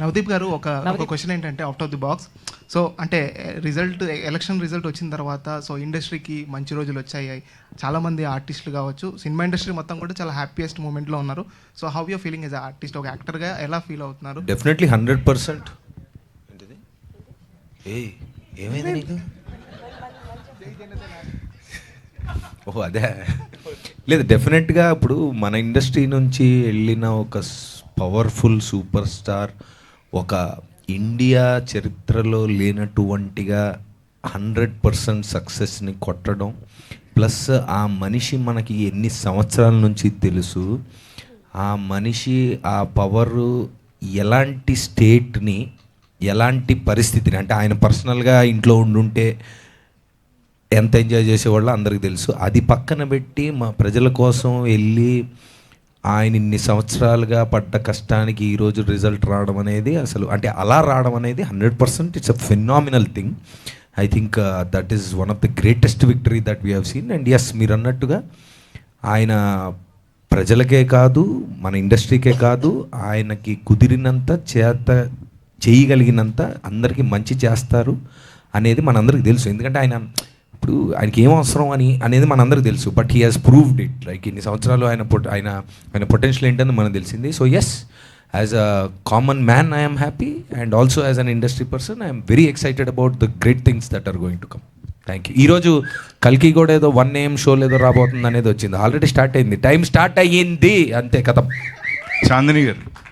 నవదీప్ గారు ఒక ఒక క్వశ్చన్ ఏంటంటే out of the box so అంటే రిజల్ట్ ఎలక్షన్ రిజల్ట్ వచ్చిన తర్వాత సో ఇండస్ట్రీకి మంచి రోజులు వచ్చాయి. చాలా మంది ఆర్టిస్టులు కావచ్చు. సినిమా ఇండస్ట్రీ మొత్తం కూడా చాలా హ్యాపీయెస్ట్ మూమెంట్లో ఉన్నారు. So how you feeling as artist ఒక యాక్టర్గా ఎలా ఫీల్ అవుతున్నారు? డెఫినెట్లీ హండ్రెడ్ పర్సెంట్ ఏ ఏమైంది నీకు? ఓహో అదే. లేదు డెఫినెట్గా ఇప్పుడు మన ఇండస్ట్రీ నుంచి వెళ్ళిన ఒక పవర్ఫుల్ సూపర్ స్టార్ ఒక ఇండియా చరిత్రలో లేనటువంటిగా హండ్రెడ్ పర్సెంట్ సక్సెస్ని కొట్టడం ప్లస్ ఆ మనిషి మనకి ఎన్ని సంవత్సరాల నుంచి తెలుసు ఆ మనిషి ఆ పవరు ఎలాంటి స్టేట్ని ఎలాంటి పరిస్థితిని అంటే ఆయన పర్సనల్గా ఇంట్లో ఉండుంటే ఎంత ఎంజాయ్ చేసేవాళ్ళో అందరికీ తెలుసు. అది పక్కన పెట్టి మా ప్రజల కోసం వెళ్ళి ఆయన ఇన్ని సంవత్సరాలుగా పడ్డ కష్టానికి ఈరోజు రిజల్ట్ రావడం అనేది అసలు అంటే అలా రావడం అనేది hundred percent it's a phenomenal thing I think that is one of the greatest victory that we have seen and as మీరు అన్నట్టుగా ఆయన ప్రజలకే కాదు మన ఇండస్ట్రీకే కాదు ఆయనకి కుదిరినంత చేత చేయగలిగినంత అందరికీ మంచి చేస్తారు అనేది మనందరికీ తెలుసు. ఎందుకంటే ఆయన ఇప్పుడు ఆయనకి ఏం అవసరం అని అనేది మనందరికీ తెలుసు. But he has proved it like ఇన్ని సంవత్సరాలు ఆయన పొట్ ఆయన ఆయన పొటెన్షియల్ ఏంటని మనకు తెలిసింది. So as as a common man I'm happy and also as an industry person I'm very excited about the great things that are going to come thank you ఈరోజు కల్కి కూడా ఏదో వన్ ఏం షో ఏదో రాబోతుంది అనేది వచ్చింది. ఆల్రెడీ స్టార్ట్ అయింది. టైం స్టార్ట్ అయ్యింది. అంతే కథ. చాందిని గారు.